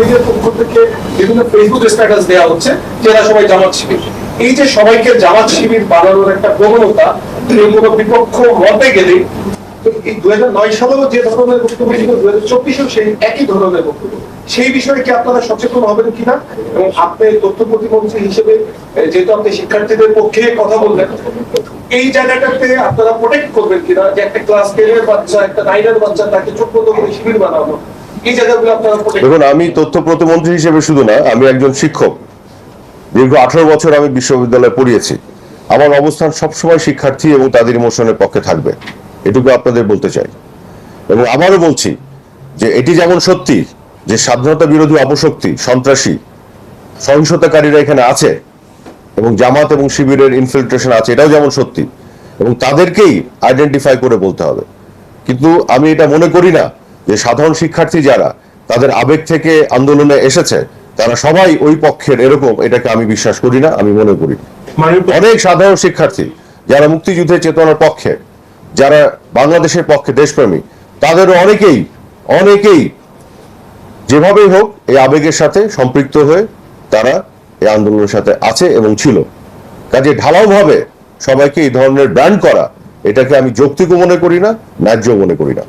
লীগের পক্ষ থেকে বিভিন্ন ফেসবুক স্ট্যাটাস দেওয়া হচ্ছে যে এরা সবাই জামাত শিবির। এই যে সবাইকে জামাত শিবির বানানোর একটা প্রবণতা কোনো বিপক্ষ মতে গেলে এই দুই হাজার নয় সালেও যে ধরনের বক্তব্য ছিল, দুই হাজার চব্বিশেও সেই একই ধরনের বক্তব্য। সেই বিষয়ে কি আপনারা সচেতন হবেন কিনা? এবং আপনি তথ্য প্রতিমন্ত্রী হিসেবে যেহেতু আপনি শিক্ষার্থীদের পক্ষে কথা বললেন এই জায়গাটাতে আপনারা প্রোটেক্ট করবেন কিনা? যে একটা ক্লাস টেনের বাচ্চা, একটা নাইনের বাচ্চা তাকে চোখ করে শিবির বানানো দেখুন, আমি তথ্য প্রতিমন্ত্রী হিসেবে শুধু না, আমি একজন শিক্ষক। দীর্ঘ আঠারো বছর আমি বিশ্ববিদ্যালয়ে পড়িয়েছি। আমার অবস্থান সবসময় শিক্ষার্থী এবং তাদের ইমোশনের পক্ষে থাকবে। এটুকু আপনাদের বলতে চাই। এবং আবারও বলছি যে, এটি যেমন সত্যি যে, স্বাধীনতা বিরোধী অপশক্তি, সন্ত্রাসী, সহিংসতাকারীরা এখানে আছে এবং জামাত এবং শিবিরের ইনফিল্ট্রেশন আছে, এটাও যেমন সত্যি। এবং তাদেরকেই আইডেন্টিফাই করে বলতে হবে। কিন্তু আমি এটা মনে করি না যে সাধারণ শিক্ষার্থী যারা তাদের আবেগ থেকে আন্দোলনে এসেছে তারা সবাই ওই পক্ষের এরকম এটাকে আমি বিশ্বাস করি না আমি মনে করি। অনেক সাধারণ শিক্ষার্থী যারা মুক্তিযুদ্ধের চেতনার পক্ষে যারা বাংলাদেশের পক্ষে দেশপ্রেমী তাদেরও অনেকেই অনেকেই যেভাবেই হোক এই আবেগের সাথে সম্পৃক্ত হয়ে তারা এই আন্দোলনের সাথে আছে এবং ছিল। কাজে ঢালাওভাবে সবাইকে এই ধরনের ব্র্যান্ড করা এটাকে আমি যৌক্তিক মনে করি না ন্যায্য মনে করি না।